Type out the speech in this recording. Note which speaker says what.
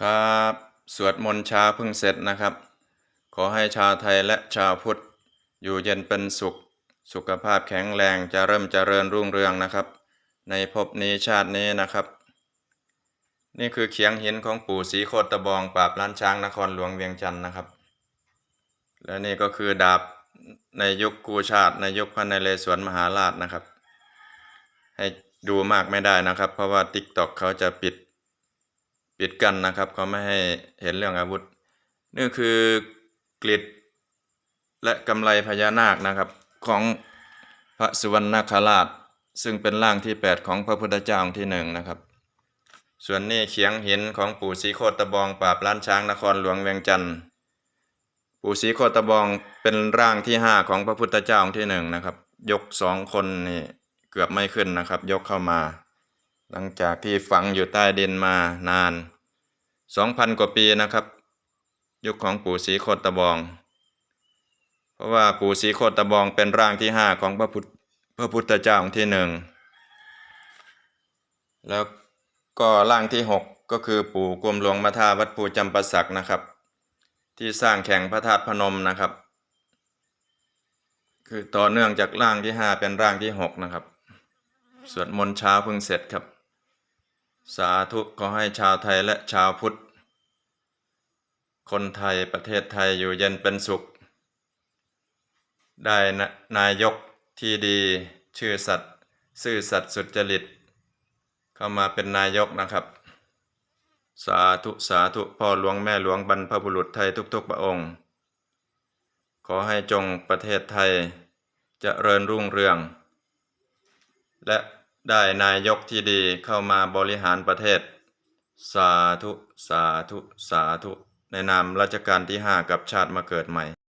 Speaker 1: ครับ สวดมนต์ชาเพิ่งเสร็จนะครับ ขอให้ชาวไทยและชาวพุทธ อยู่เย็นเป็นสุข สุขภาพแข็งแรงจะเริ่มเจริญรุ่งเรืองนะครับ ในภพนี้ชาตินี้นะครับ นี่คือเขียงหินของปู่ศรีโคตะบองปราบล้านช้างนครหลวงเวียงจันทร์นะครับ และนี่ก็คือดาบในยุคกูชาติในยุคพระนเรศวรมหาราชนะครับ ให้ดูมากไม่ได้นะครับ เพราะว่า t ิ k t o k เขาจะปิด ปิดกันนะครับเขาไม่ให้เห็นเรื่องอาวุธ นี่คือกลิดและกำไรพญานาคนะครับของพระสุวรรณคราช ซึ่งเป็นร่างที่ 8 ของพระพุทธเจ้าองค์ที่หนึ่งนะครับ ส่วนนี้เขียงหินของปู่ศรีโคตะบองปราบล้านช้างนครหลวงเวียงจันทร์ปู่ศรีโคตะบองเป็นร่างที่ห้าของพระพุทธเจ้าองค์ที่หนึ่งนะครับ ยกสองคนนี่เกือบไม่ขึ้นนะครับ ยกเข้ามา หลังจากที่ฝังอยู่ใต้ดินมานาน สองพันกว่าปีนะครับ ยุคของปู่ศรีโคตะบอง เพราะว่าปู่ศรีโคตะบองเป็นร่างที่ห้าของพระพุทธพระพุทธเจ้าองค์ที่หนึ่งแล้วก็ร่างที่หกก็คือปู่กรมหลวงมาทาวัดภูจำปาสักนะครับ ที่สร้างแข่งพระธาตุพนมนะครับ คือต่อเนื่องจากร่างที่ห้าเป็นร่างที่หกนะครับสวดมนต์เช้าเพิ่งเสร็จครับ สาธุขอให้ชาวไทยและชาวพุทธ คนไทยประเทศไทยอยู่เย็นเป็นสุข ได้นายกที่ดีชื่อสัตย์ซื่อสัตย์สุจริต เข้ามาเป็นนายกนะครับ สาธุสาธุพ่อหลวงแม่หลวงบรรพบุรุษไทยทุกๆพระองค์ ขอให้จงประเทศไทยจเจริญรุ่งเรือง และได้นายกที่ดีเข้ามาบริหารประเทศ สาธุสาธุสาธุ ในนามรัชกาลที่ 5 กับชาติมาเกิดใหม่